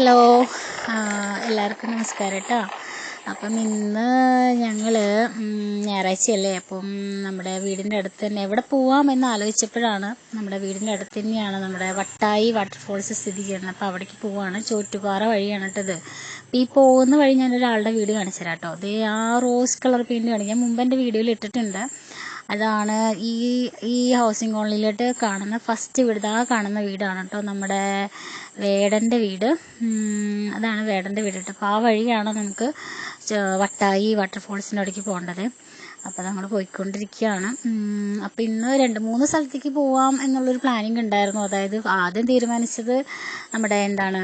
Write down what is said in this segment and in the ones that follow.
Hello. എല്ലാവർക്കും നമസ്കാരം കേട്ടോ അപ്പം ഇന്ന് ഞങ്ങൾ ഞായറാഴ്ചയല്ലേ അപ്പം നമ്മുടെ വീടിന്റെ അടുത്ത് തന്നെ എവിടെ പോവാം എന്ന് ആലോചിച്ചപ്പോഴാണ് നമ്മുടെ വീടിന്റെ അടുത്ത് തന്നെയാണ് നമ്മുടെ വട്ടായി വാട്ടർഫോൾസ് സ്ഥിതി ചെയ്യുന്നത്. അപ്പോൾ അവിടേക്ക് പോവാണ്. ചോറ്റുപാറ വഴിയാണ് കേട്ടത് അപ്പോൾ ഈ പോകുന്ന വഴി ഞാൻ ഒരാളുടെ വീട് കാണിച്ചു തരാം കേട്ടോ അത് ആ റോസ് കളർ പെയിന്റ് കാണിക്കാം. മുമ്പ് എന്റെ വീഡിയോയിൽ ഇട്ടിട്ടുണ്ട്. അതാണ് ഈ ഈ ഹൗസിംഗ് കോളനിയിലോട്ട് കാണുന്ന ഫസ്റ്റ് വീട് കാണുന്ന വീടാണ് കേട്ടോ നമ്മുടെ വേടന്റെ വീട്. അതാണ് വേടന്റെ വീട് കേട്ടോ അപ്പോൾ ആ വഴിയാണ് നമുക്ക് വട്ടായി വാട്ടർഫോൾസിന്റെ അവിടേക്ക് പോകേണ്ടത്. അപ്പോൾ നമ്മൾ പോയിക്കൊണ്ടിരിക്കുകയാണ് അപ്പോൾ ഇന്ന് രണ്ട് മൂന്ന് സ്ഥലത്തേക്ക് പോവാം എന്നുള്ളൊരു പ്ലാനിങ് ഉണ്ടായിരുന്നു അതായത് ആദ്യം തീരുമാനിച്ചത് നമ്മുടെ എന്താണ്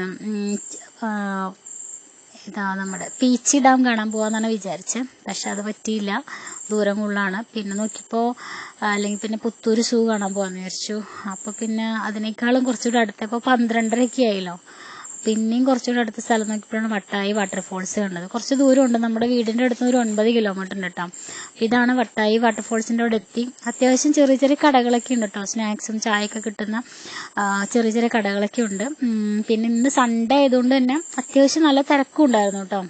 ഇതാ നമ്മുടെ പീച്ചി ഡാം കാണാൻ പോവാന്നാണ് വിചാരിച്ചത് പക്ഷെ അത് പറ്റിയില്ല. ദൂരം കൂടുതലാണ് പിന്നെ നോക്കിയപ്പോൾ അല്ലെങ്കിൽ പിന്നെ പുത്തൂർ സൂ കാണാൻ പോകാമെന്ന് വിചാരിച്ചു. അപ്പോൾ പിന്നെ അതിനേക്കാളും കുറച്ചുകൂടി അടുത്തപ്പോൾ പന്ത്രണ്ടരയൊക്കെ ആയല്ലോ. പിന്നെയും കുറച്ചുകൂടി അടുത്ത സ്ഥലം നോക്കിയപ്പോഴാണ് വട്ടായി വാട്ടർഫോൾസ് കണ്ടത്. കുറച്ച് ദൂരമുണ്ട്. നമ്മുടെ വീടിന്റെ അടുത്ത് ഒരു ഒൻപത് കിലോമീറ്റർ ഉണ്ട് കേട്ടോ. ഇതാണ് വട്ടായി വാട്ടർഫോൾസിന്റെ അവിടെ എത്തി. അത്യാവശ്യം ചെറിയ ചെറിയ കടകളൊക്കെ ഉണ്ട് കേട്ടോ. സ്നാക്സും ചായയൊക്കെ കിട്ടുന്ന ചെറിയ ചെറിയ കടകളൊക്കെ ഉണ്ട്. പിന്നെ ഇന്ന് സൺഡേ ആയതുകൊണ്ട് തന്നെ അത്യാവശ്യം നല്ല തിരക്കും ഉണ്ടായിരുന്നു കേട്ടോ.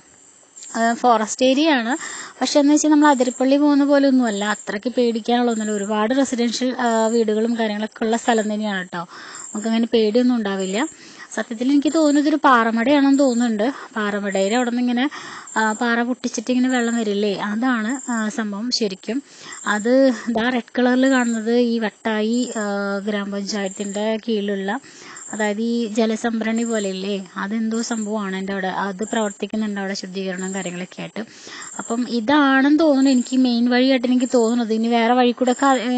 ഫോറസ്റ്റ് ഏരിയ ആണ്. പക്ഷെ എന്ന് വെച്ചാൽ നമ്മൾ അതിരപ്പള്ളി പോകുന്ന പോലെ ഒന്നുമല്ല അത്രയ്ക്ക് പേടിക്കാനുള്ളതൊന്നുമില്ല ഒരുപാട് റെസിഡൻഷ്യൽ വീടുകളും കാര്യങ്ങളൊക്കെ ഉള്ള സ്ഥലം തന്നെയാണ് കേട്ടോ നമുക്കങ്ങനെ പേടിയൊന്നും ഉണ്ടാവില്ല. സത്യത്തിൽ എനിക്ക് തോന്നുന്നത് ഒരു പാറമടയാണെന്ന് തോന്നുന്നുണ്ട്. പാറമടയിൽ അവിടെ നിന്ന് ഇങ്ങനെ പാറ പൊട്ടിച്ചിട്ട് ഇങ്ങനെ വെള്ളം വരില്ലേ? അതാണ് സംഭവം ശരിക്കും. അത് ഇതാ റെഡ് കളറിൽ കാണുന്നത് ഈ വട്ടായി ഗ്രാമപഞ്ചായത്തിന്റെ കീഴിലുള്ള അതായത് ഈ ജലസംഭരണി പോലെ ഇല്ലേ അതെന്തോ സംഭവമാണ് എന്റെ അവിടെ. അത് പ്രവർത്തിക്കുന്നുണ്ട് അവിടെ ശുദ്ധീകരണം കാര്യങ്ങളൊക്കെ ആയിട്ട്. അപ്പം ഇതാണെന്ന് തോന്നുന്നു എനിക്ക് മെയിൻ വഴിയായിട്ട് എനിക്ക് തോന്നുന്നത്. ഇനി വേറെ വഴി കൂടെ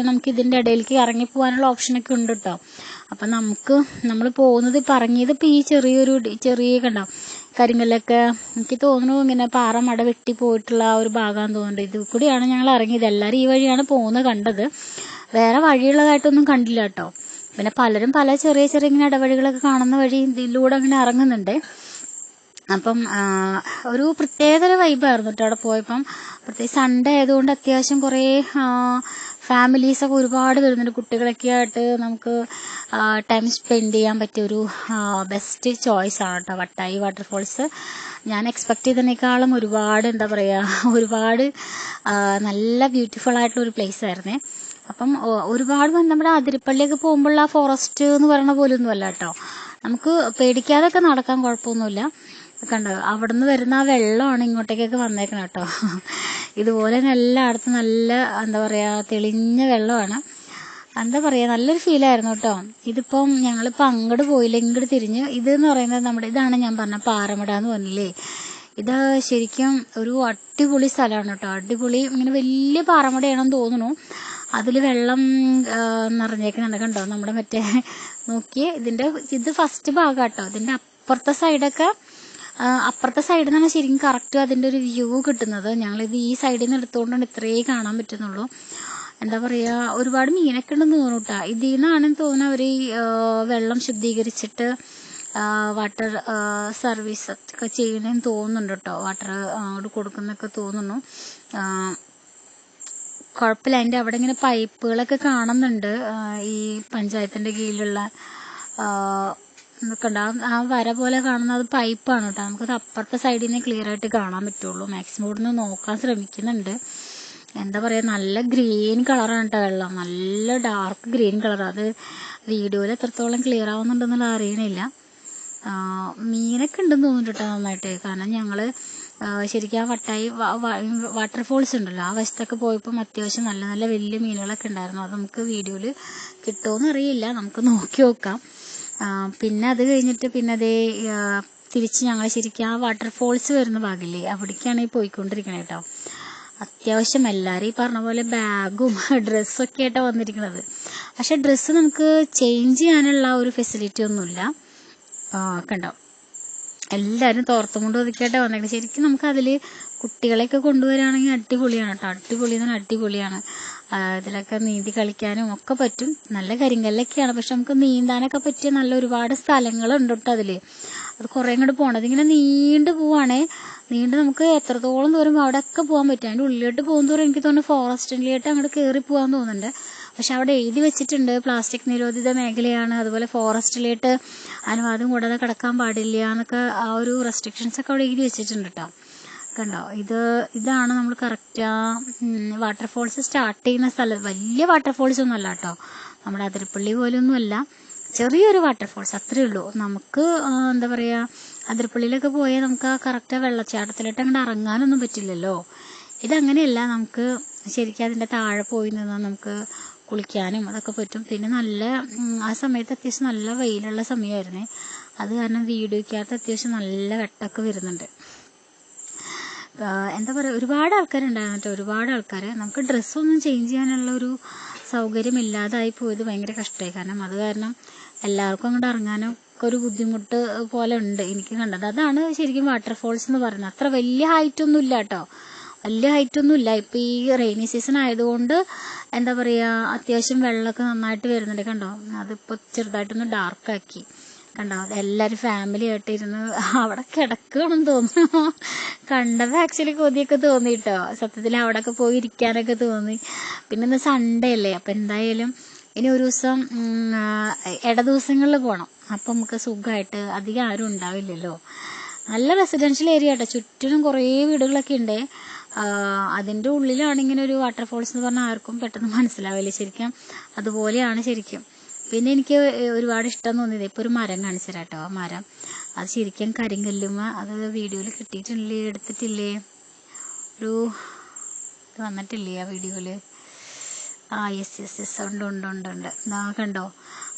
നമുക്ക് ഇതിന്റെ ഇടയിലേക്ക് ഇറങ്ങി പോകാനുള്ള ഓപ്ഷനൊക്കെ ഉണ്ട് കേട്ടോ അപ്പം നമുക്ക് നമ്മൾ പോകുന്നത് പറഞ്ഞത് ഇപ്പം ഈ ചെറിയൊരു ചെറിയ കണ്ടോ കരിങ്കല്ലൊക്കെ. എനിക്ക് തോന്നുന്നു ഇങ്ങനെ പാറ മട വെട്ടി പോയിട്ടുള്ള ആ ഒരു ഭാഗമാണെന്ന് തോന്നുന്നത് ഇത് കൂടിയാണ് ഞങ്ങൾ ഇറങ്ങിയത്. എല്ലാവരും ഈ വഴിയാണ് പോകുന്നത് കണ്ടത്. വേറെ വഴിയുള്ളതായിട്ടൊന്നും കണ്ടില്ല കേട്ടോ പിന്നെ പലരും പല ചെറിയ ചെറിയ ഇങ്ങനെ ഇടവഴികളൊക്കെ കാണുന്ന വഴി ഇതിലൂടെ അങ്ങനെ ഇറങ്ങുന്നുണ്ട്. അപ്പം ഒരു പ്രത്യേകതര വൈബായിരുന്നു കേട്ടോ അവിടെ പോയപ്പം. പ്രത്യേകിച്ച് സൺഡേ ആയതുകൊണ്ട് അത്യാവശ്യം കുറേ ഫാമിലീസ് ഒക്കെ ഒരുപാട് വരുന്നുണ്ട്. കുട്ടികളൊക്കെ ആയിട്ട് നമുക്ക് ടൈം സ്പെൻഡ് ചെയ്യാൻ പറ്റിയ ഒരു ബെസ്റ്റ് ചോയ്സ് ആണ് കേട്ടോ വട്ടായി വാട്ടർഫോൾസ് ഞാൻ എക്സ്പെക്ട് ചെയ്തതിനേക്കാളും ഒരുപാട് എന്താ പറയുക ഒരുപാട് നല്ല ബ്യൂട്ടിഫുൾ ആയിട്ടുള്ള ഒരു പ്ലേസ് ആയിരുന്നേ. അപ്പം ഒരുപാട് നമ്മുടെ അതിരപ്പള്ളിയൊക്കെ പോകുമ്പോൾ ആ ഫോറസ്റ്റ് എന്ന് പറയുന്ന പോലെ ഒന്നും അല്ല കേട്ടോ നമുക്ക് പേടിക്കാതൊക്കെ നടക്കാൻ കുഴപ്പമൊന്നുമില്ല. കണ്ടോ അവിടെ നിന്ന് വരുന്ന ആ വെള്ളമാണ് ഇങ്ങോട്ടേക്കൊക്കെ വന്നേക്കണം കേട്ടോ ഇതുപോലെ തന്നെ എല്ലായിടത്തും നല്ല എന്താ പറയുക തെളിഞ്ഞ വെള്ളമാണ്. എന്താ പറയുക നല്ലൊരു ഫീലായിരുന്നു കേട്ടോ ഇതിപ്പം ഞങ്ങളിപ്പോൾ അങ്ങോട്ട് പോയില്ല ഇങ്ങോട്ട് തിരിഞ്ഞ്. ഇത് എന്ന് പറയുന്നത് നമ്മുടെ ഇതാണ് ഞാൻ പറഞ്ഞ പാറമട എന്ന് പറഞ്ഞില്ലേ? ഇത് ശരിക്കും ഒരു അടിപൊളി സ്ഥലമാണ് കേട്ടോ അടിപൊളി ഇങ്ങനെ വലിയ പാറമടയാണെന്ന് തോന്നുന്നു. അതിൽ വെള്ളം നിറഞ്ഞേക്കുന്നുണ്ട് കണ്ടോ? നമ്മുടെ മറ്റേ നോക്കി ഇതിന്റെ ഇത് ഫസ്റ്റ് ഭാഗം കേട്ടോ ഇതിന്റെ അപ്പുറത്തെ സൈഡൊക്കെ അപ്പുറത്തെ സൈഡിൽ നിന്നാണ് ശരിക്കും കറക്റ്റ് അതിന്റെ ഒരു വ്യൂ കിട്ടുന്നത്. ഞങ്ങളിത് ഈ സൈഡിൽ നിന്ന് എടുത്തുകൊണ്ടാണ് ഇത്രയേ കാണാൻ പറ്റുന്നുള്ളൂ. എന്താ പറയാ ഒരുപാട് മീനൊക്കെ ഉണ്ടെന്ന് തോന്നുന്നു കേട്ടോ ഇതിൽ നിന്നാണെന്ന് തോന്നുന്നു അവർ ഈ വെള്ളം ശുദ്ധീകരിച്ചിട്ട് വാട്ടർ സർവീസ് ഒക്കെ ചെയ്യണമെന്ന് തോന്നുന്നുണ്ട് കേട്ടോ. വാട്ടർ അങ്ങോട്ട് കൊടുക്കുന്നൊക്കെ തോന്നുന്നു. കുഴപ്പമില്ല. അതിന്റെ അവിടെ ഇങ്ങനെ പൈപ്പുകളൊക്കെ കാണുന്നുണ്ട്. ഈ പഞ്ചായത്തിന്റെ കീഴിലുള്ള ഉണ്ട്. ആ- വര പോലെ കാണുന്ന അത് പൈപ്പാണ് കേട്ടോ. നമുക്കത് അപ്പുറത്തെ സൈഡിൽ നിന്ന് ക്ലിയർ ആയിട്ട് കാണാൻ പറ്റുള്ളൂ. മാക്സിമം ഇവിടുന്ന് നോക്കാൻ ശ്രമിക്കുന്നുണ്ട്. എന്താ പറയുക നല്ല ഗ്രീൻ കളറാണ് കേട്ടോ വെള്ളം. നല്ല ഡാർക്ക് ഗ്രീൻ കളർ അത് വീഡിയോയിൽ എത്രത്തോളം ക്ലിയർ ആവുന്നുണ്ടെന്നുള്ള അറിയണില്ല. മീനൊക്കെ ഉണ്ടെന്ന് തോന്നുന്നു കേട്ടോ നന്നായിട്ട്. കാരണം ഞങ്ങൾ ആ, ശരിക്കും ആ വട്ടായി വാട്ടർഫോൾസ് ഉണ്ടല്ലോ. ആ വശത്തൊക്കെ പോയപ്പം അത്യാവശ്യം നല്ല നല്ല വലിയ മീനുകളൊക്കെ ഉണ്ടായിരുന്നു. അത് നമുക്ക് വീഡിയോയിൽ കിട്ടുമോ അറിയില്ല. നമുക്ക് നോക്കി നോക്കാം. പിന്നെ അത് കഴിഞ്ഞിട്ട് പിന്നെ അതേ തിരിച്ച് ഞങ്ങൾ ശരിക്കും ആ വാട്ടർഫോൾസ് വരുന്ന ഭാഗമില്ലേ അവിടേക്കാണ് ഈ പോയിക്കൊണ്ടിരിക്കണത് കേട്ടോ അത്യാവശ്യം എല്ലാവരും ഈ പറഞ്ഞ പോലെ ബാഗും ഡ്രസ്സൊക്കെ ആയിട്ടാണ് വന്നിരിക്കുന്നത് പക്ഷെ ഡ്രസ്സ് നമുക്ക് ചേഞ്ച് ചെയ്യാനുള്ള ഒരു ഫെസിലിറ്റി ഒന്നുമില്ല. കണ്ടോ? എല്ലാവരും തോർത്തും കൊണ്ട് ഒതുക്കിയിട്ടേ വന്നേക്കുന്നത് ശരിക്കും നമുക്ക് അതിൽ കുട്ടികളെയൊക്കെ കൊണ്ടുവരികയാണെങ്കിൽ അടിപൊളിയാണ് കേട്ടോ അടിപൊളി എന്ന് പറഞ്ഞാൽ അടിപൊളിയാണ്. ഇതിലൊക്കെ നീന്തി കളിക്കാനും ഒക്കെ പറ്റും. നല്ല കരിങ്കല്ലൊക്കെയാണ്. പക്ഷെ നമുക്ക് നീന്താനൊക്കെ പറ്റിയ നല്ല ഒരുപാട് സ്ഥലങ്ങളുണ്ട് കേട്ടോ അതിൽ അത് കുറേ ഇങ്ങോട്ട് പോകണം അതിങ്ങനെ നീണ്ടു പോവാണേ. നീണ്ട് നമുക്ക് എത്രത്തോളം ദൂരം അവിടെയൊക്കെ പോകാൻ പറ്റും. അതിന്റെ ഉള്ളിലോട്ട് പോകും തോറും എനിക്ക് തോന്നുന്നു ഫോറസ്റ്റിലേക്ക് അങ്ങോട്ട് കയറി പോകാൻ തോന്നുന്നുണ്ട്. പക്ഷെ അവിടെ എഴുതി വെച്ചിട്ടുണ്ട്. പ്ലാസ്റ്റിക് നിരോധിത മേഖലയാണ്. അതുപോലെ ഫോറസ്റ്റിലേട്ട് അനുവാദം കൂടാതെ കടക്കാൻ പാടില്ല എന്നൊക്കെ ആ ഒരു റെസ്ട്രിക്ഷൻസ് ഒക്കെ അവിടെ എഴുതി വെച്ചിട്ടുണ്ട് കേട്ടോ കണ്ടോ? ഇത് ഇതാണ് നമ്മൾ കറക്റ്റ് വാട്ടർഫോൾസ് സ്റ്റാർട്ട് ചെയ്യുന്ന സ്ഥലം. വലിയ വാട്ടർഫോൾസ് ഒന്നും അല്ല കേട്ടോ നമ്മുടെ അതിരപ്പള്ളി പോലൊന്നും അല്ല. ചെറിയൊരു വാട്ടർഫോൾസ് അത്രേ ഉള്ളൂ. നമുക്ക് എന്താ പറയുക അതിരപ്പള്ളിയിലൊക്കെ പോയാൽ നമുക്ക് ആ കറക്റ്റ് വെള്ളച്ചാട്ടത്തിലോട്ട് അങ്ങോട്ട് ഇറങ്ങാനൊന്നും പറ്റില്ലല്ലോ. ഇതങ്ങനെയല്ല നമുക്ക് ശരിക്കും അതിന്റെ താഴെ പോയി നിന്നാൽ നമുക്ക് കുളിക്കാനും അതൊക്കെ പറ്റും. പിന്നെ നല്ല ആ സമയത്ത് അത്യാവശ്യം നല്ല വെയിലുള്ള സമയമായിരുന്നേ അത് കാരണം വീഡിയോയ്ക്കകത്ത് അത്യാവശ്യം നല്ല വെട്ടമൊക്കെ വരുന്നുണ്ട്. എന്താ പറയുക ഒരുപാട് ആൾക്കാരുണ്ടായിരുന്നു കേട്ടോ. ഒരുപാട് ആൾക്കാർ നമുക്ക് ഡ്രസ്സൊന്നും ചേഞ്ച് ചെയ്യാനുള്ള ഒരു സൗകര്യം ഇല്ലാതായി പോയത് ഭയങ്കര കഷ്ടമായി കാരണം അത് കാരണം എല്ലാവർക്കും അങ്ങോട്ട് ഇറങ്ങാനും ഒക്കെ ഒരു ബുദ്ധിമുട്ട് പോലെ ഉണ്ട്. എനിക്ക് കണ്ടത്. അതാണ് ശരിക്കും വാട്ടർഫോൾസ് എന്ന് പറയുന്നത്. അത്ര വലിയ ഹൈറ്റ് ഒന്നും ഇല്ല കേട്ടോ. വലിയ ഹൈറ്റ് ഒന്നും ഇല്ല. ഇപ്പം ഈ റെയിനി സീസൺ ആയതുകൊണ്ട് എന്താ പറയുക അത്യാവശ്യം വെള്ളമൊക്കെ നന്നായിട്ട് വരുന്നുണ്ട് കണ്ടോ? അതിപ്പോൾ ചെറുതായിട്ടൊന്ന് ഡാർക്കാക്കി കണ്ടോ? എല്ലാവരും ഫാമിലി ആയിട്ട് ഇരുന്ന് അവിടെ കിടക്കുകയാണെന്ന് തോന്നുന്നു. കണ്ടത് ആക്ച്വലി കൊതിയൊക്കെ തോന്നി കേട്ടോ. സത്യത്തിൽ അവിടെയൊക്കെ പോയി ഇരിക്കാനൊക്കെ തോന്നി. പിന്നെ ഇന്ന് സൺഡേ അല്ലേ? അപ്പം എന്തായാലും ഇനി ഒരു ദിവസം ഇട ദിവസങ്ങളിൽ പോകണം അപ്പം നമുക്ക് സുഖമായിട്ട് അധികം ആരും ഉണ്ടാവില്ലല്ലോ. നല്ല റെസിഡൻഷ്യൽ ഏരിയ കേട്ടോ ചുറ്റിനും കുറേ വീടുകളൊക്കെ ഉണ്ട് അതിന്റെ ഉള്ളിലാണ് ഇങ്ങനെ ഒരു വാട്ടർഫോൾസ് എന്ന് പറഞ്ഞാൽ ആർക്കും പെട്ടെന്ന് മനസ്സിലാവില്ല ശരിക്കും. അതുപോലെയാണ് ശരിക്കും. പിന്നെ എനിക്ക് ഒരുപാട് ഇഷ്ടം തോന്നിയത് ഇപ്പോൾ ഒരു മരം കാണിച്ചു തരാട്ടോ ആ മരം. അത് ശരിക്കും കരിങ്കല്ലുമ അത് വീഡിയോയിൽ കിട്ടിയിട്ടില്ലേ എടുത്തിട്ടില്ലേ? ഒരു വന്നിട്ടില്ലേ ആ വീഡിയോയിൽ ആ യെസ് യെസ് യെസ് ഉണ്ട് ഉണ്ട് ഉണ്ട് ഉണ്ട്. ആ കണ്ടോ?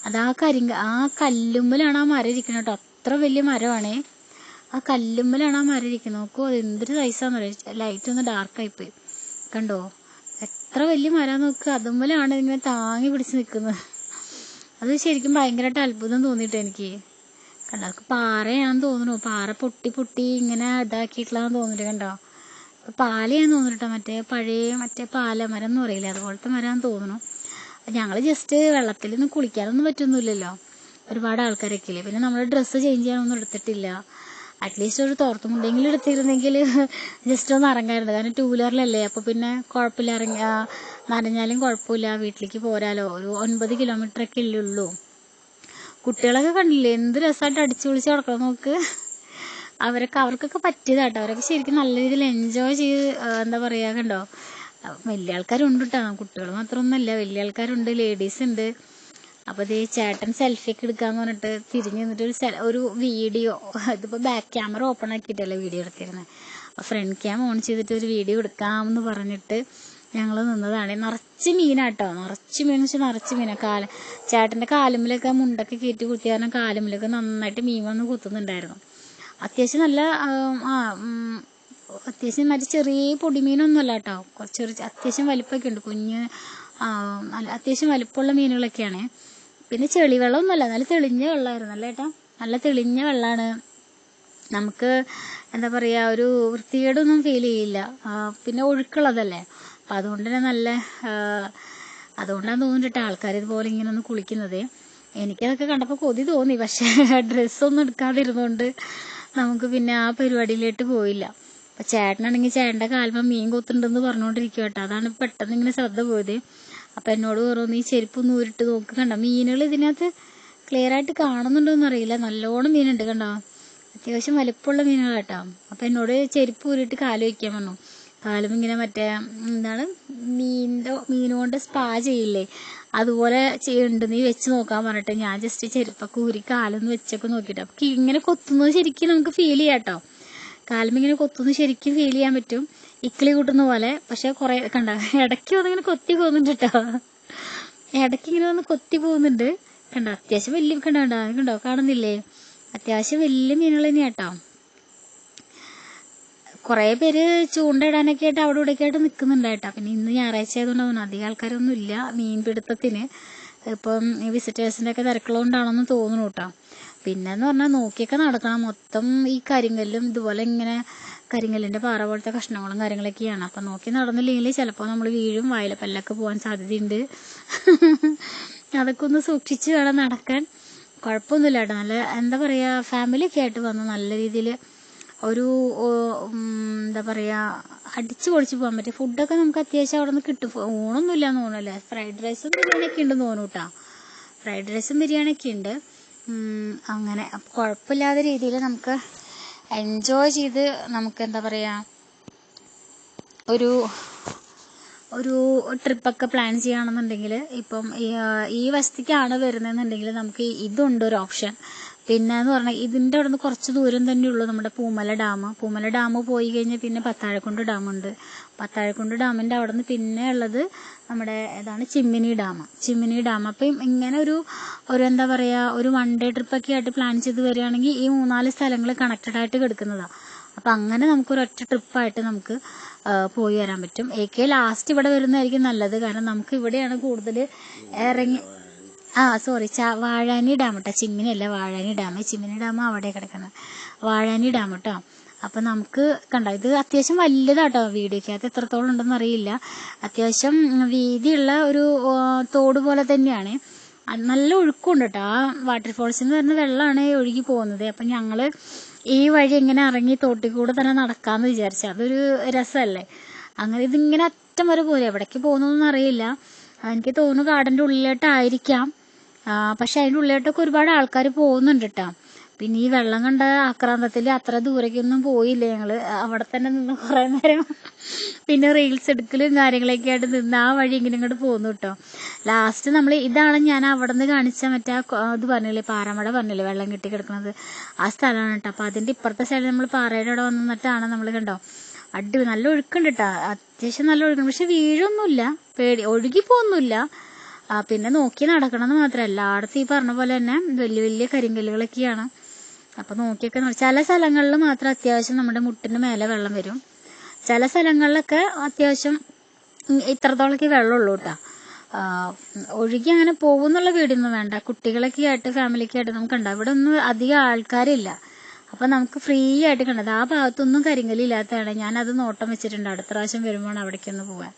അത് ആ കരിങ്ക ആ കല്ലുമ്മലാണ് ആ മരം ഇരിക്കുന്നത് കേട്ടോ. അത്ര വലിയ മരമാണേ. ആ കല്ലുമ്മലാണ് ആ മരം ഇരിക്കുന്നത്. നോക്കൂ അത് എന്തൊരു സൈസാന്ന് പറയാം ലൈറ്റ് ഒന്ന് ഡാർക്കായിപ്പോയി കണ്ടോ? എത്ര വലിയ മരം നോക്ക്. അതുമ്മലാണ് ഇങ്ങനെ താങ്ങി പിടിച്ച് നിൽക്കുന്നത് അത് ശരിക്കും ഭയങ്കരമായിട്ട് അത്ഭുതം തോന്നിയിട്ട് എനിക്ക്. കണ്ടോ? അതൊക്കെ പാറയാണെന്ന് തോന്നുന്നു. പാറ പൊട്ടി പൊട്ടി ഇങ്ങനെ ഇതാക്കിയിട്ടുള്ളതെന്ന് തോന്നിട്ട് കണ്ടോ? പാലയാന്ന് തോന്നിട്ടോ മറ്റേ പഴയ മറ്റേ പാലമരം എന്ന് പറയില്ലേ? അതുപോലത്തെ മരമാന്ന് തോന്നുന്നു. ഞങ്ങൾ ജസ്റ്റ് വെള്ളത്തിൽ വെള്ളത്തിലൊന്നും കുളിക്കാനൊന്നും പറ്റൊന്നുമില്ലല്ലോ ഒരുപാട് ആൾക്കാരൊക്കെ ഇല്ലേ? പിന്നെ നമ്മൾ ഡ്രസ്സ് ചേഞ്ച് ചെയ്യാനൊന്നും എടുത്തിട്ടില്ല. അറ്റ്ലീസ്റ്റ് ഒരു തോർത്തുമുണ്ടെങ്കിലും എടുത്തിരുന്നെങ്കിൽ ജസ്റ്റ് ഒന്ന് ഇറങ്ങായിരുന്നു കാരണം ടൂ വീലറിലല്ലേ അപ്പോൾ പിന്നെ കുഴപ്പമില്ല. ഇറങ്ങി നനഞ്ഞാലും കുഴപ്പമില്ല. വീട്ടിലേക്ക് പോരാലോ. ഒരു ഒൻപത് ഇല്ലേ ഉള്ളൂ. കുട്ടികളൊക്കെ കണ്ടില്ലേ? എന്ത് രസമായിട്ട് അടിച്ചു പൊളിച്ച് കിടക്കണം നോക്ക്. അവരൊക്കെ അവർക്കൊക്കെ പറ്റിയതാട്ടോ അവരൊക്കെ ശരിക്കും നല്ല രീതിയിൽ എൻജോയ് ചെയ്ത് എന്താ പറയുക കണ്ടോ? വലിയ ആൾക്കാരുണ്ട് കേട്ടോ കുട്ടികൾ മാത്രമൊന്നുമല്ല. വലിയ ആൾക്കാരുണ്ട്. ലേഡീസ് ഉണ്ട്. അപ്പോൾ ഇത് ചേട്ടൻ സെൽഫി ഒക്കെ എടുക്കാന്ന് പറഞ്ഞിട്ട് തിരിഞ്ഞു നിന്നിട്ട് ഒരു ഒരു വീഡിയോ ഇതിപ്പോൾ ബാക്ക് ക്യാമറ ഓപ്പൺ ആക്കിയിട്ടല്ലേ വീഡിയോ എടുത്തിരുന്നത് ഫ്രണ്ട് ക്യാം ഓൺ ചെയ്തിട്ട് ഒരു വീഡിയോ എടുക്കാമെന്ന് പറഞ്ഞിട്ട് ഞങ്ങൾ നിന്നതാണ്. നിറച്ച് മീനാട്ടോ. നിറച്ച് മീൻ വെച്ചാൽ നിറച്ച് മീനാ. കാല ചേട്ടന്റെ കാലുമ്പിലൊക്കെ മുണ്ടൊക്കെ കയറ്റി കുത്തി കാരണം കാലുമ്പിലൊക്കെ നന്നായിട്ട് മീൻ വന്ന് കുത്തുന്നുണ്ടായിരുന്നു. അത്യാവശ്യം നല്ല അത്യാവശ്യം മറ്റേ ചെറിയ പൊടിമീനൊന്നുമല്ല കേട്ടോ കുറച്ച് അത്യാവശ്യം വലിപ്പമൊക്കെ ഉണ്ട് കുഞ്ഞ് അത്യാവശ്യം വലിപ്പമുള്ള മീനുകളൊക്കെയാണ്. പിന്നെ ചെളി വെള്ളമൊന്നുമല്ല നല്ല തെളിഞ്ഞ വെള്ളമായിരുന്നു. അല്ലേ ഏട്ടാ? നല്ല തെളിഞ്ഞ വെള്ളമാണ്. നമുക്ക് എന്താ പറയുക ഒരു വൃത്തികേടൊന്നും ഫീൽ ചെയ്യില്ല. പിന്നെ ഒഴുക്കുള്ളതല്ലേ. അപ്പം അതുകൊണ്ട് തന്നെ നല്ല അതുകൊണ്ടാണ് തോന്നിട്ട് ആൾക്കാർ ഇതുപോലെ ഇങ്ങനെ ഒന്ന് കുളിക്കുന്നത്. എനിക്കതൊക്കെ കണ്ടപ്പോൾ കൊതി തോന്നി. പക്ഷേ ഡ്രസ്സൊന്നും എടുക്കാതിരുന്നുകൊണ്ട് നമുക്ക് പിന്നെ ആ പരിപാടിയിലോട്ട് പോയില്ല. അപ്പം ചേട്ടനാണെങ്കിൽ ചേട്ടന്റെ കാൽമ മീൻ കൊത്തുണ്ടെന്ന് പറഞ്ഞുകൊണ്ടിരിക്കുക കേട്ടോ. അതാണ് പെട്ടെന്ന് ഇങ്ങനെ ശ്രദ്ധ പോയത്. അപ്പം എന്നോട് പറഞ്ഞു നീ ചെരുപ്പ് ഒന്ന് ഊരിട്ട് നോക്ക് കണ്ട? മീനുകൾ ഇതിനകത്ത് ക്ലിയർ ആയിട്ട് കാണുന്നുണ്ടോന്ന് അറിയില്ല. നല്ലോണം മീനുണ്ട് കണ്ടോ? അത്യാവശ്യം വലിപ്പമുള്ള മീനുകൾ കേട്ടോ അപ്പം എന്നോട് ചെരുപ്പ് ഊരിട്ട് കാൽ വയ്ക്കാൻ പറഞ്ഞു. കാലും ഇങ്ങനെ മറ്റേ എന്താണ്? മീനിന്റെ മീനുകൊണ്ട് സ്പാ ചെയ്യില്ലേ? അതുപോലെ ചെയ്യുന്നുണ്ട് നീ വെച്ച് നോക്കാൻ പറഞ്ഞിട്ട് ഞാൻ ജസ്റ്റ് ചെരുപ്പൊക്കെ ഊരി കാലൊന്ന് വെച്ചൊക്കെ നോക്കിയിട്ട്. അപ്പം ഇങ്ങനെ കൊത്തുന്നത് ശരിക്കും നമുക്ക് ഫീൽ ചെയ്യാം കേട്ടോ കാലും ഇങ്ങനെ കൊത്തുന്നത് ശരിക്കും ഫീൽ ചെയ്യാൻ പറ്റും. ഇക്കിളി കൂട്ടുന്ന പോലെ പക്ഷെ കുറെ കണ്ട ഇടയ്ക്ക് വന്നിങ്ങനെ കൊത്തി പോകുന്നുണ്ട് കേട്ടോ ഇടയ്ക്ക് ഇങ്ങനെ വന്ന് കൊത്തി പോകുന്നുണ്ട്. കണ്ട അത്യാവശ്യം വലിയ കണ്ടോ കണ്ടോ കണ്ടോ? കാണുന്നില്ലേ? അത്യാവശ്യം വലിയ മീനുകൾ തന്നെയാണ് കേട്ടോ കുറേ പേര് ചൂണ്ടയിടാനൊക്കെ ആയിട്ട് അവിടെ ഇവിടെയൊക്കെ ആയിട്ട് നിൽക്കുന്നുണ്ട് കേട്ടോ. പിന്നെ ഇന്ന് ഞായറാഴ്ച ആയതുകൊണ്ട് തോന്നുന്നു അധികം ആൾക്കാരൊന്നും ഇല്ല മീൻ പിടുത്തത്തിന്. ഇപ്പം വിസിറ്റേഴ്സിന്റെ ഒക്കെ തിരക്കുള്ളതുകൊണ്ടാണെന്ന് തോന്നുന്നു കേട്ടോ പിന്നെന്ന് പറഞ്ഞാൽ നോക്കിയൊക്കെ നടക്കണം. മൊത്തം ഈ കരിങ്കല്ലും ഇതുപോലെ ഇങ്ങനെ കരിങ്കല്ലിന്റെ പാറ പോലത്തെ കഷ്ണങ്ങളും കാര്യങ്ങളൊക്കെയാണ്. അപ്പം നോക്കി നടന്നില്ലെങ്കിൽ ചിലപ്പോൾ നമ്മൾ വീഴും വായിലപ്പല്ലൊക്കെ പോകാൻ സാധ്യതയുണ്ട്. അതൊക്കെ ഒന്ന് സൂക്ഷിച്ച് വേണം നടക്കാൻ. കുഴപ്പമൊന്നുമില്ല കേട്ടോ നല്ല എന്താ പറയുക ഫാമിലിയൊക്കെ ആയിട്ട് വന്ന് നല്ല രീതിയിൽ ഒരു എന്താ പറയുക അടിച്ചു പൊളിച്ച് പോകാൻ പറ്റും. ഫുഡൊക്കെ നമുക്ക് അത്യാവശ്യം അവിടെ നിന്ന് കിട്ടും. ഊണൊന്നും ഇല്ലാന്ന് തോന്നുന്നല്ലേ? ഫ്രൈഡ് റൈസും ബിരിയാണിയൊക്കെ ഉണ്ടെന്ന് തോന്നുന്നു കേട്ടോ. ഫ്രൈഡ് റൈസും ബിരിയാണിയൊക്കെ ഉണ്ട്. അങ്ങനെ. കുഴപ്പമില്ലാത്ത രീതിയിൽ നമുക്ക് എൻജോയ് ചെയ്ത് നമുക്ക് എന്താ പറയുക ഒരു ഒരു ട്രിപ്പൊക്കെ പ്ലാൻ ചെയ്യുകയാണെന്നുണ്ടെങ്കിൽ ഇപ്പം ഈ വസതിക്കാണ് വരുന്നതെന്നുണ്ടെങ്കിൽ നമുക്ക് ഇതുണ്ട് ഒരു ഓപ്ഷൻ പിന്നെ എന്ന് പറഞ്ഞാൽ ഇതിന്റെ അവിടെ നിന്ന് കുറച്ച് ദൂരം തന്നെ ഉള്ളൂ നമ്മുടെ പൂമല ഡാം. പൂമല ഡാം പോയി കഴിഞ്ഞാൽ പിന്നെ പത്താഴക്കുണ്ട് ഡാമുണ്ട്. പത്താഴക്കുണ്ട് ഡാമിന്റെ അവിടെ നിന്ന് പിന്നെ ഉള്ളത് നമ്മുടെ ഇതാണ് ചിമ്മിനി ഡാം. ചിമ്മിനി ഡാം. അപ്പം ഇങ്ങനെ ഒരു ഒരു എന്താ പറയുക ഒരു വൺ ഡേ ട്രിപ്പൊക്കെ ആയിട്ട് പ്ലാൻ ചെയ്ത് വരികയാണെങ്കിൽ ഈ മൂന്നാൽ സ്ഥലങ്ങൾ കണക്റ്റഡ് ആയിട്ട് കിടക്കുന്നതാണ് അപ്പം അങ്ങനെ നമുക്ക് ഒരു ഒറ്റ ട്രിപ്പായിട്ട് നമുക്ക് പോയി വരാൻ പറ്റും. എ കെ ലാസ്റ്റ് ഇവിടെ വരുന്നതായിരിക്കും നല്ലത്. കാരണം നമുക്ക് ഇവിടെയാണ് കൂടുതൽ ഇറങ്ങി ആ സോറി ചാ വാഴാനി ഡാം കേട്ടോ. ചിമ്മിനല്ല വാഴാനി ഡാം. ചിമ്മിനി ഡാം അവിടെ കിടക്കുന്നത് വാഴാനി ഡാം കേട്ടോ. അപ്പം നമുക്ക് കണ്ടോ ഇത് അത്യാവശ്യം വലുതാട്ടോ വീഡിയോക്കകത്ത് എത്രത്തോളം ഉണ്ടെന്ന് അറിയില്ല. അത്യാവശ്യം വീതിയുള്ള ഒരു തോട് പോലെ തന്നെയാണ്. അത് നല്ല ഒഴുക്കുണ്ട് കേട്ടോ. ആ വാട്ടർഫോൾസിൽ നിന്ന് വരുന്ന വെള്ളമാണ് ഒഴുകി പോകുന്നത്. അപ്പം ഞങ്ങൾ ഈ വഴി ഇങ്ങനെ ഇറങ്ങി തോട്ടിൽ കൂടെ തന്നെ നടക്കാമെന്ന് വിചാരിച്ചു. അതൊരു രസമല്ലേ അങ്ങനെ ഇതിങ്ങനെ അറ്റം വരെ പോലെ എവിടേക്ക് പോകുന്നൊന്നും അറിയില്ല. എനിക്ക് തോന്നുന്നു കാടിന്റെ ഉള്ളിലോട്ടായിരിക്കാം പക്ഷെ അതിന്റെ ഉള്ളിലോട്ടൊക്കെ ഒരുപാട് ആൾക്കാർ പോകുന്നുണ്ട് കേട്ടോ പിന്നെ ഈ വെള്ളം കണ്ട ആക്രാന്തത്തിൽ അത്ര ദൂരേക്കൊന്നും പോയില്ല ഞങ്ങൾ. അവിടെ തന്നെ നിന്ന് കുറേ നേരം പിന്നെ റീൽസ് എടുക്കലും കാര്യങ്ങളൊക്കെ ആയിട്ട് നിന്ന് ആ വഴി ഇങ്ങനെ ഇങ്ങോട്ട് പോന്നു കേട്ടോ. ലാസ്റ്റ് നമ്മൾ ഇതാണ് ഞാൻ അവിടെ നിന്ന് കാണിച്ച മറ്റേ ഇത് പറഞ്ഞില്ലേ പാറമട പറഞ്ഞില്ലേ വെള്ളം കെട്ടി കിടക്കുന്നത് ആ സ്ഥലമാണ് കേട്ടോ. അപ്പോൾ അതിന്റെ ഇപ്പുറത്തെ സൈഡിൽ നമ്മൾ പാറയുടെ അവിടെ വന്നിട്ടാണ് നമ്മൾ കണ്ടോ. അടി നല്ല ഒഴുക്കുണ്ട് കേട്ടോ. അത്യാവശ്യം നല്ല ഒഴുക്കുണ്ട്. പക്ഷെ വീഴൊന്നുമില്ല. പേടി ഒഴുകി പോകുന്നില്ല പിന്നെ നോക്കി നടക്കണം എന്ന് മാത്രമല്ല. എല്ലായിടത്തും ഈ പറഞ്ഞ പോലെ തന്നെ വലിയ വലിയ കരിങ്കല്ലുകളൊക്കെയാണ്. അപ്പൊ നോക്കിയൊക്കെ ചില സ്ഥലങ്ങളിൽ മാത്രം അത്യാവശ്യം നമ്മുടെ മുട്ടിന് മേലെ വെള്ളം വരും. ചില സ്ഥലങ്ങളിലൊക്കെ അത്യാവശ്യം ഇത്രത്തോളൊക്കെ വെള്ളമുള്ളൂ കേട്ടോ. ഒഴുകി അങ്ങനെ പോകുന്നുള്ള വീടൊന്നും വേണ്ട. കുട്ടികളൊക്കെ ആയിട്ട് ഫാമിലിയൊക്കെ ആയിട്ട് നമുക്ക് ഉണ്ടാവും ഇവിടെ ഒന്നും അധികം ആൾക്കാരില്ല. അപ്പൊ നമുക്ക് ഫ്രീ ആയിട്ട് കണ്ടത് ആ ഭാഗത്തൊന്നും കരിങ്കല്ലില്ലാത്തതാണ് ഞാനത് നോട്ടം വെച്ചിട്ടുണ്ട്. അടുത്ത പ്രാവശ്യം വരുമ്പോൾ അവിടേക്കൊന്ന് പോവാൻ.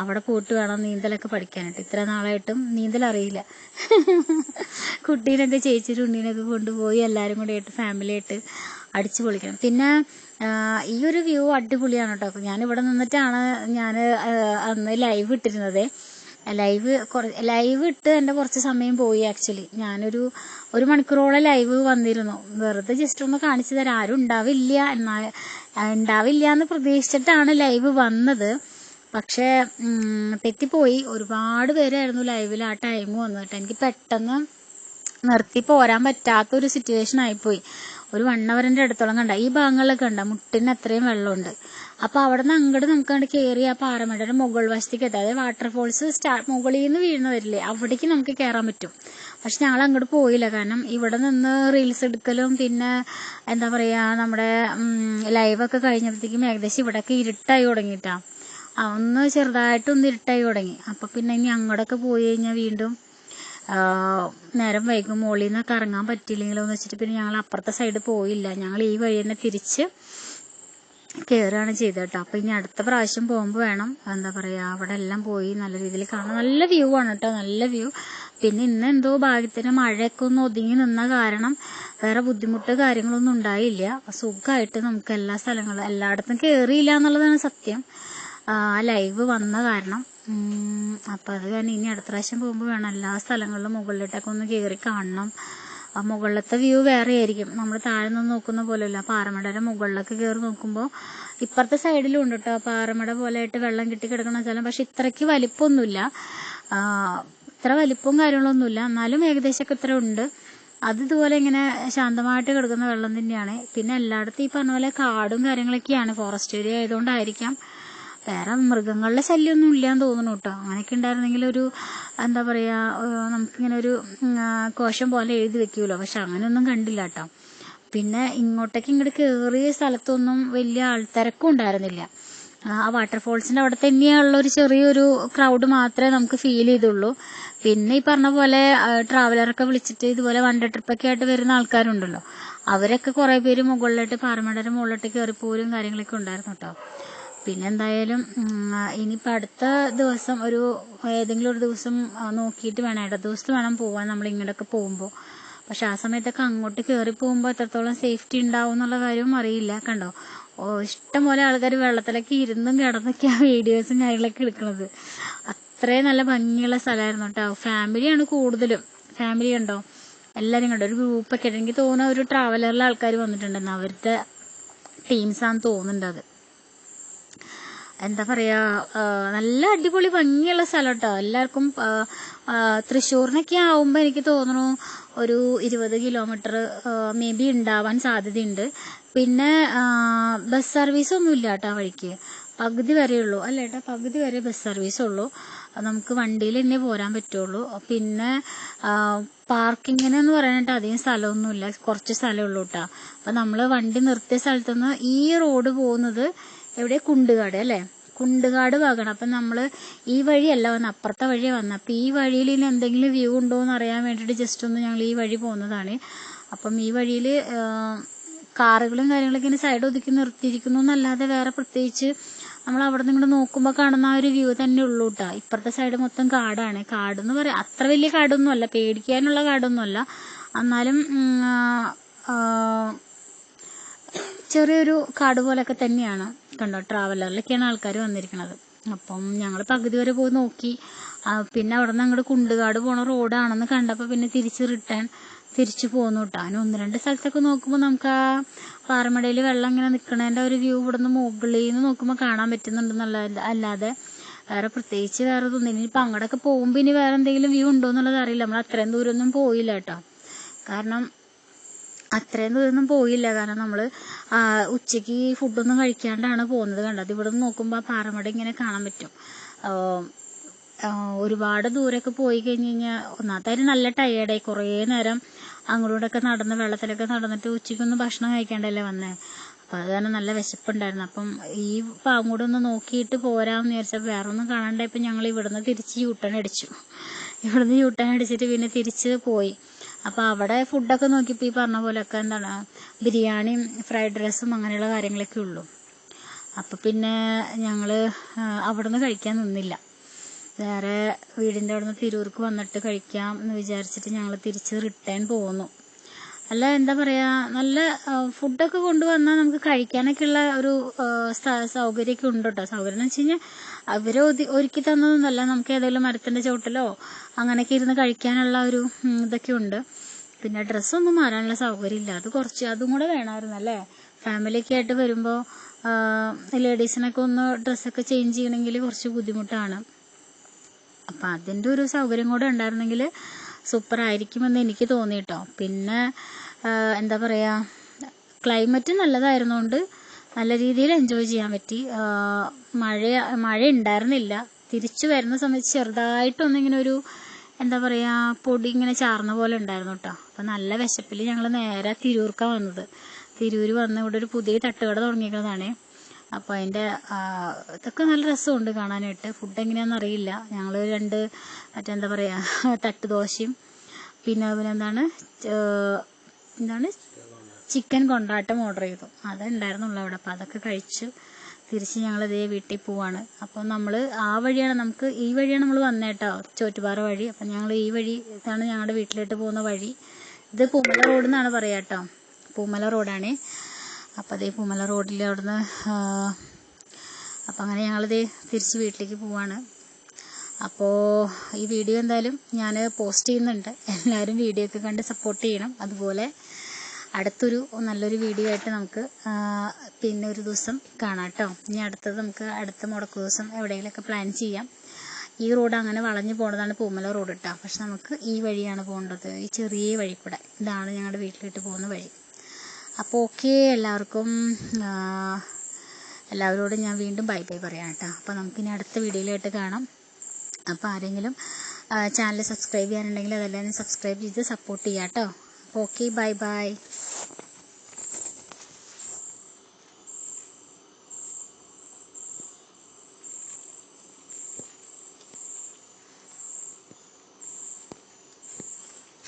അവിടെ പോയിട്ട് വേണം നീന്തലൊക്കെ പഠിക്കാനായിട്ട്. ഇത്ര നാളായിട്ടും നീന്തൽ അറിയില്ല കുട്ടീനൊക്കെ ചേച്ചിയുടെ ഉണ്ണീനൊക്കെ കൊണ്ടുപോയി എല്ലാവരും കൂടെ ആയിട്ട് ഫാമിലി ആയിട്ട് അടിച്ചു പൊളിക്കണം. പിന്നെ ഈ ഒരു വ്യൂ അടിപൊളിയാണ് കേട്ടോ. ഞാൻ ഇവിടെ നിന്നിട്ടാണ് ഞാൻ അന്ന് ലൈവ് ഇട്ടിരുന്നത്. ലൈവ് ലൈവ് ഇട്ട് എന്റെ കുറച്ച് സമയം പോയി ആക്ച്വലി ഞാനൊരു ഒരു മണിക്കൂറോളം ലൈവ് വന്നിരുന്നു. വെറുതെ ജസ്റ്റ് ഒന്ന് കാണിച്ചു തരാം. ആരും ഉണ്ടാവില്ല എന്നാൽ ഉണ്ടാവില്ല എന്ന് പ്രതീക്ഷിച്ചിട്ടാണ് ലൈവ് വന്നത്. പക്ഷേ തെറ്റിപ്പോയി. ഒരുപാട് പേരായിരുന്നു ലൈവിൽ ആ ടൈം വന്നിട്ട് എനിക്ക് പെട്ടെന്ന് നിർത്തി പോരാൻ പറ്റാത്തൊരു സിറ്റുവേഷൻ ആയിപ്പോയി. ഒരു വൺ അവറിന്റെ അടുത്തോളം കണ്ട. ഈ ഭാഗങ്ങളിലൊക്കെ ഉണ്ട് മുട്ടിന് അത്രയും വെള്ളമുണ്ട്. അപ്പോൾ അവിടെ നിന്ന് അങ്ങോട്ട് നമുക്ക് അങ്ങോട്ട് കയറി ആ പാറമേടയുടെ മുകൾ വശത്തേക്ക് എത്താം. അതായത് വാട്ടർഫോൾസ് സ്റ്റാ മുകളിൽ നിന്ന് വീഴുന്ന വരില്ലേ അവിടേക്ക് നമുക്ക് കയറാൻ പറ്റും. പക്ഷെ ഞങ്ങൾ അങ്ങോട്ട് പോയില്ല. കാരണം ഇവിടെ നിന്ന് റീൽസ് എടുക്കലും പിന്നെ എന്താ പറയാ നമ്മുടെ ലൈവൊക്കെ കഴിഞ്ഞപ്പോഴത്തേക്കും ഏകദേശം ഇവിടെയൊക്കെ ഇരുട്ടായി തുടങ്ങിയിട്ടാ. ആ, ഒന്ന് ചെറുതായിട്ടൊന്ന് ഇരുട്ടായി തുടങ്ങി. അപ്പോൾ പിന്നെ ഇനി അങ്ങോട്ടൊക്കെ പോയി കഴിഞ്ഞാൽ വീണ്ടും നേരം വൈകും മുകളിൽ നിന്നൊക്കെ ഇറങ്ങാൻ പറ്റിയില്ലെങ്കിലോ എന്ന് വെച്ചിട്ട് പിന്നെ ഞങ്ങൾ അപ്പുറത്തെ സൈഡ് പോയില്ല. ഞങ്ങൾ ഈ വഴി തന്നെ തിരിച്ച് കയറുകയാണ് ചെയ്തത് കേട്ടോ. അപ്പം ഇനി അടുത്ത പ്രാവശ്യം പോകുമ്പോൾ വേണം എന്താ പറയുക അവിടെ എല്ലാം പോയി നല്ല രീതിയിൽ കാണാം നല്ല വ്യൂ ആണ് കേട്ടോ നല്ല വ്യൂ പിന്നെ ഇന്ന് എന്തോ ഭാഗ്യത്തിന് മഴയൊക്കെ ഒന്ന് ഒതുങ്ങി നിന്ന കാരണം വേറെ ബുദ്ധിമുട്ട് കാര്യങ്ങളൊന്നും ഉണ്ടായില്ല. സുഖമായിട്ട് നമുക്ക് എല്ലാ സ്ഥലങ്ങളും എല്ലായിടത്തും കയറിയില്ല എന്നുള്ളതാണ് സത്യം. ആ ലൈവ് വന്ന കാരണം. അപ്പം അത് കാരണം ഇനി അടുത്ത പ്രാവശ്യം പോകുമ്പോൾ വേണം എല്ലാ സ്ഥലങ്ങളിലും മുകളിലോട്ടൊക്കെ ഒന്ന് കയറി കാണണം. ആ മുകളിലത്തെ വ്യൂ വേറെ ആയിരിക്കും. നമ്മൾ താഴെ നിന്ന് നോക്കുന്ന പോലെയല്ല. പാറമടയുടെ മുകളിലൊക്കെ കയറി നോക്കുമ്പോൾ ഇപ്പുറത്തെ സൈഡിലും ഉണ്ട് കേട്ടോ പാറമട പോലെ ആയിട്ട് വെള്ളം കിട്ടി കിടക്കുന്ന സ്ഥലം. പക്ഷെ ഇത്രയ്ക്ക് വലിപ്പമൊന്നുമില്ല. ഇത്ര വലിപ്പവും കാര്യങ്ങളൊന്നുമില്ല. എന്നാലും ഏകദേശമൊക്കെ ഇത്ര ഉണ്ട്. അത് ഇതുപോലെ ഇങ്ങനെ ശാന്തമായിട്ട് കിടക്കുന്ന വെള്ളം തന്നെയാണ്. പിന്നെ എല്ലായിടത്തും ഈ പറഞ്ഞ പോലെ കാടും കാര്യങ്ങളൊക്കെയാണ്. ഫോറസ്റ്റ് ഏരിയ ആയതുകൊണ്ടായിരിക്കാം. വേറെ മൃഗങ്ങളുടെ ശല്യമൊന്നും ഇല്ലാന്ന് തോന്നുന്നു കേട്ടോ. അങ്ങനെയൊക്കെ ഉണ്ടായിരുന്നെങ്കിൽ ഒരു എന്താ പറയാ നമുക്കിങ്ങനെ ഒരു കോശം പോലെ എഴുതി വെക്കുമല്ലോ പക്ഷെ അങ്ങനെയൊന്നും കണ്ടില്ല കേട്ടോ. പിന്നെ ഇങ്ങോട്ടേക്ക് ഇങ്ങോട്ട് കയറിയ സ്ഥലത്തൊന്നും വലിയ ആൾത്തിരക്കും ഉണ്ടായിരുന്നില്ല. ആ വാട്ടർഫോൾസിന്റെ അവിടെ തന്നെയുള്ള ഒരു ചെറിയൊരു ക്രൗഡ് മാത്രമേ നമുക്ക് ഫീൽ ചെയ്തുള്ളൂ. പിന്നെ ഈ പറഞ്ഞ പോലെ ട്രാവലറൊക്കെ വിളിച്ചിട്ട് ഇതുപോലെ വൺ ഡേ ട്രിപ്പൊക്കെ ആയിട്ട് വരുന്ന ആൾക്കാരുണ്ടല്ലോ. അവരൊക്കെ കുറെ പേര് മുകളിലോട്ട് പാറമടയുടെ മുകളിലോട്ട് കയറിപ്പോരും കാര്യങ്ങളൊക്കെ ഉണ്ടായിരുന്നു കേട്ടോ. പിന്നെ എന്തായാലും ഇനിയിപ്പോൾ അടുത്ത ദിവസം ഒരു ഏതെങ്കിലും ഒരു ദിവസം നോക്കിയിട്ട് വേണം. ഇട ദിവസത്ത് വേണം പോവാൻ നമ്മൾ ഇങ്ങോട്ടൊക്കെ പോകുമ്പോൾ പക്ഷെ ആ സമയത്തൊക്കെ അങ്ങോട്ട് കയറി പോകുമ്പോൾ എത്രത്തോളം സേഫ്റ്റി ഉണ്ടാവും എന്നുള്ള കാര്യവും അറിയില്ല. കണ്ടോ? ഓ ഇഷ്ടംപോലെ ആൾക്കാർ വെള്ളത്തിലൊക്കെ ഇരുന്നും കിടന്നൊക്കെ ആ വീഡിയോസും കാര്യങ്ങളൊക്കെ എടുക്കുന്നത് അത്രയും നല്ല ഭംഗിയുള്ള സ്ഥലമായിരുന്നു കേട്ടോ. ഫാമിലിയാണ് കൂടുതലും. ഫാമിലി ഉണ്ടോ? എല്ലാവരും കണ്ടോ? ഒരു ഗ്രൂപ്പൊക്കെ. എനിക്ക് തോന്നുന്ന ഒരു ട്രാവലറിലെ ആൾക്കാർ വന്നിട്ടുണ്ടെന്ന്. അവരുടെ ടീംസാന്ന് തോന്നുന്നുണ്ട് അത്. എന്താ പറയാ നല്ല അടിപൊളി ഭംഗിയുള്ള സ്ഥലം കേട്ടോ എല്ലാവർക്കും തൃശ്ശൂരിനൊക്കെ ആവുമ്പോൾ എനിക്ക് തോന്നുന്നു ഒരു ഇരുപത് കിലോമീറ്റർ മേ ബി ഉണ്ടാവാൻ സാധ്യതയുണ്ട്. പിന്നെ ബസ് സർവീസ് ഒന്നും ഇല്ല കേട്ടോ വഴിക്ക്. പകുതി വരെ ഉള്ളൂ. അല്ല ഏട്ടാ പകുതി വരെ ബസ് സർവീസ് ഉള്ളൂ. നമുക്ക് വണ്ടിയിൽ തന്നെ പോരാൻ പറ്റുള്ളൂ. പിന്നെ പാർക്കിങ്ങിന് എന്ന് പറയാനായിട്ട് അധികം സ്ഥലമൊന്നുമില്ല. കുറച്ച് സ്ഥലമേ ഉള്ളൂ കേട്ടോ. അപ്പം നമ്മൾ വണ്ടി നിർത്തിയ സ്ഥലത്തുനിന്ന് ഈ റോഡ് പോകുന്നത് എവിടെ കുണ്ടുകാട് അല്ലേ? കുണ്ടുകാട് ഭാഗമാണ്. അപ്പം നമ്മൾ ഈ വഴിയല്ല വന്ന അപ്പുറത്തെ വഴി വന്ന. അപ്പം ഈ വഴിയിൽ ഇനി എന്തെങ്കിലും വ്യൂ ഉണ്ടോ എന്ന് അറിയാൻ വേണ്ടിയിട്ട് ജസ്റ്റ് ഒന്ന് ഞങ്ങൾ ഈ വഴി പോകുന്നതാണ്. അപ്പം ഈ വഴിയിൽ കാറുകളും കാര്യങ്ങളൊക്കെ ഇങ്ങനെ സൈഡ് ഒതുക്കി നിർത്തിയിരിക്കുന്നു എന്നല്ലാതെ വേറെ പ്രത്യേകിച്ച് നമ്മൾ അവിടെ നിന്ന് ഇങ്ങോട്ട് നോക്കുമ്പോൾ കാണുന്ന ആ ഒരു വ്യൂ തന്നെ ഉള്ളൂ കേട്ടോ ഇപ്പുറത്തെ സൈഡ് മൊത്തം കാടാണ്. കാടെന്ന് പറയാം അത്ര വലിയ കാടൊന്നും അല്ല പേടിക്കാനുള്ള കാടൊന്നും അല്ല എന്നാലും ചെറിയൊരു കാട് പോലൊക്കെ തന്നെയാണ്. കണ്ടോ ട്രാവലറിലൊക്കെയാണ് ആൾക്കാർ വന്നിരിക്കുന്നത് അപ്പം ഞങ്ങൾ പകുതി വരെ പോയി നോക്കി. പിന്നെ അവിടെ നിന്ന് അങ്ങോട്ട് കുണ്ടുകാട് പോണ റോഡാണെന്ന് കണ്ടപ്പോൾ പിന്നെ തിരിച്ച് റിട്ടേൺ തിരിച്ചു പോന്നു കേട്ടോ അങ്ങനെ ഒന്ന് രണ്ട് സ്ഥലത്തൊക്കെ നോക്കുമ്പോൾ നമുക്ക് ആ പാറമടയിൽ വെള്ളം ഇങ്ങനെ നിൽക്കണതിന്റെ ഒരു വ്യൂ ഇവിടെ നിന്ന് മുകളിൽ നിന്ന് നോക്കുമ്പോൾ കാണാൻ പറ്റുന്നുണ്ടെന്നുള്ള അല്ലാതെ വേറെ പ്രത്യേകിച്ച് വേറെ ഒന്നും ഇനിയിപ്പോൾ അങ്ങോട്ടൊക്കെ പോകുമ്പോൾ ഇനി വേറെ എന്തെങ്കിലും വ്യൂ ഉണ്ടോ എന്നുള്ളത് അറിയില്ല. നമ്മൾ അത്രയും ദൂരമൊന്നും പോയില്ല കേട്ടോ കാരണം അത്രയും ദൂരമൊന്നും പോയില്ല. കാരണം നമ്മൾ ഉച്ചയ്ക്ക് ഫുഡൊന്നും കഴിക്കാണ്ടാണ് പോകുന്നത് കണ്ടത്. ഇവിടെ നിന്ന് നോക്കുമ്പോൾ ആ പാറമട ഇങ്ങനെ കാണാൻ പറ്റും. ഒരുപാട് ദൂരമൊക്കെ പോയി കഴിഞ്ഞ് കഴിഞ്ഞാൽ ഒന്നാമത്തെ നല്ല ടയേർഡായി കുറേ നേരം അങ്ങോട്ടൊക്കെ നടന്ന് വെള്ളത്തിലൊക്കെ നടന്നിട്ട് ഉച്ചയ്ക്കൊന്നും ഭക്ഷണം കഴിക്കാണ്ടല്ലേ വന്നേ. അപ്പം അത് കാരണം നല്ല വിശപ്പുണ്ടായിരുന്നു. അപ്പം ഈ പാങ്ങോട് ഒന്ന് നോക്കിയിട്ട് പോരാമെന്ന് വിചാരിച്ചപ്പോൾ വേറെ ഒന്നും കാണാണ്ടായപ്പോൾ ഞങ്ങൾ ഇവിടുന്ന് തിരിച്ച് യൂട്ടേൺ അടിച്ചു. ഇവിടുന്ന് യൂട്ടേൺ അടിച്ചിട്ട് പിന്നെ തിരിച്ച് പോയി. അപ്പോൾ അവിടെ ഫുഡൊക്കെ നോക്കിയപ്പോൾ ഈ പറഞ്ഞ പോലെയൊക്കെ എന്താണ് ബിരിയാണിയും ഫ്രൈഡ് റൈസും അങ്ങനെയുള്ള കാര്യങ്ങളൊക്കെ ഉള്ളൂ. അപ്പോൾ പിന്നെ ഞങ്ങൾ അവിടെ നിന്ന് കഴിക്കാൻ നിന്നില്ല. വേറെ വീടിന്റെ അവിടെ നിന്ന് തിരൂർക്ക് വന്നിട്ട് കഴിക്കാം എന്ന് വിചാരിച്ചിട്ട് ഞങ്ങൾ തിരിച്ച് റിട്ടേൺ പോന്നു. അല്ല എന്താ പറയാ നല്ല ഫുഡൊക്കെ കൊണ്ടുവന്നാൽ നമുക്ക് കഴിക്കാനൊക്കെ ഉള്ള ഒരു സൗകര്യമൊക്കെ ഉണ്ട് കേട്ടോ സൗകര്യം എന്ന് വെച്ച് കഴിഞ്ഞാൽ ഒതി- ഒരുക്കി തന്നതൊന്നുമല്ല. നമുക്ക് ഏതെങ്കിലും മരത്തിന്റെ ചോട്ടിലോ അങ്ങനെയൊക്കെ ഇരുന്ന് കഴിക്കാനുള്ള ഒരു ഇതൊക്കെ ഉണ്ട്. പിന്നെ ഡ്രസ്സൊന്നും മാറാനുള്ള സൗകര്യം ഇല്ല. അത് കുറച്ച് അതും കൂടെ വേണമായിരുന്നു അല്ലേ? ഫാമിലിയൊക്കെ ആയിട്ട് വരുമ്പോൾ ലേഡീസിനൊക്കെ ഒന്ന് ഡ്രസ്സൊക്കെ ചേഞ്ച് ചെയ്യണമെങ്കിൽ കുറച്ച് ബുദ്ധിമുട്ടാണ്. അപ്പം അതിന്റെ ഒരു സൗകര്യം കൂടെ ഉണ്ടായിരുന്നെങ്കിൽ സൂപ്പർ ആയിരിക്കുമെന്ന് എനിക്ക് തോന്നി കേട്ടോ പിന്നെ എന്താ പറയുക ക്ലൈമറ്റ് നല്ലതായിരുന്നുകൊണ്ട് നല്ല രീതിയിൽ എൻജോയ് ചെയ്യാൻ പറ്റി. മഴ മഴ ഉണ്ടായിരുന്നില്ല തിരിച്ചു വരുന്ന സമയത്ത് ചെറുതായിട്ടൊന്നിങ്ങനെ ഒരു എന്താ പറയുക പൊടി ഇങ്ങനെ ചാർന്ന പോലെ ഉണ്ടായിരുന്നു കേട്ടോ അപ്പം നല്ല വിശപ്പിൽ ഞങ്ങൾ നേരെ തിരൂർക്കാണ് വന്നത്. തിരൂർ വന്ന് ഇവിടെ ഒരു പുതിയ തട്ടുകട തുടങ്ങിയിരിക്കുന്നതാണേ അപ്പോൾ അതിന്റെ ഇതൊക്കെ നല്ല രസമുണ്ട് കാണാനായിട്ട്. ഫുഡ് എങ്ങനെയാണെന്ന് അറിയില്ല. ഞങ്ങൾ രണ്ട് മറ്റെന്താ പറയുക തട്ട് ദോശയും പിന്നെ പിന്നെ എന്താണ് എന്താണ് ചിക്കൻ കൊണ്ടാട്ടം ഓർഡർ ചെയ്തു. അതുണ്ടായിരുന്നുള്ളൂ അവിടെ. അപ്പോൾ അതൊക്കെ കഴിച്ചു. തിരിച്ച് ഞങ്ങൾ ഇതേ വീട്ടിൽ പോവാണ്. അപ്പോൾ നമ്മൾ ആ വഴിയാണ് നമുക്ക് ഈ വഴിയാണ് നമ്മൾ വന്നേട്ടോ ചോറ്റുപാറ വഴി. അപ്പം ഞങ്ങൾ ഈ വഴി ഇതാണ് ഞങ്ങളുടെ വീട്ടിലോട്ട് പോകുന്ന വഴി. ഇത് പൂമല റോഡ് എന്നാണ് പറയാട്ടോ പൂമല റോഡാണേ. അപ്പോൾ അതേ പൂമല റോഡിൽ അവിടുന്ന് അപ്പം അങ്ങനെ ഞങ്ങളിത് തിരിച്ച് വീട്ടിലേക്ക് പോവാണ്. അപ്പോൾ ഈ വീഡിയോ എന്തായാലും ഞാൻ പോസ്റ്റ് ചെയ്യുന്നുണ്ട്. എല്ലാവരും വീഡിയോ ഒക്കെ കണ്ട് സപ്പോർട്ട് ചെയ്യണം. അതുപോലെ അടുത്തൊരു നല്ലൊരു വീഡിയോ ആയിട്ട് നമുക്ക് പിന്നെ ഒരു ദിവസം കാണാം കേട്ടോ ഇനി അടുത്തത് നമുക്ക് അടുത്ത മുടക്കു ദിവസം എവിടെയെങ്കിലുമൊക്കെ പ്ലാൻ ചെയ്യാം. ഈ റോഡ് അങ്ങനെ വളഞ്ഞു പോണതാണ് പൂമല റോഡ് കേട്ടോ പക്ഷെ നമുക്ക് ഈ വഴിയാണ് പോകേണ്ടത്. ഈ ചെറിയ വഴി കൂടെ ഇതാണ് ഞങ്ങളുടെ വീട്ടിലിട്ട് പോകുന്ന വഴി. അപ്പോൾ ഓക്കെ എല്ലാവർക്കും എല്ലാവരോടും ഞാൻ വീണ്ടും ബൈ ബൈ പറയാം കേട്ടോ. അപ്പോൾ നമുക്കിനി അടുത്ത വീഡിയോയിലായിട്ട് കാണാം. അപ്പോൾ ആരെങ്കിലും ചാനൽ സബ്സ്ക്രൈബ് ചെയ്യാനുണ്ടെങ്കിൽ അതെല്ലാം സബ്സ്ക്രൈബ് ചെയ്ത് സപ്പോർട്ട് ചെയ്യാം കേട്ടോ. Okay bye bye.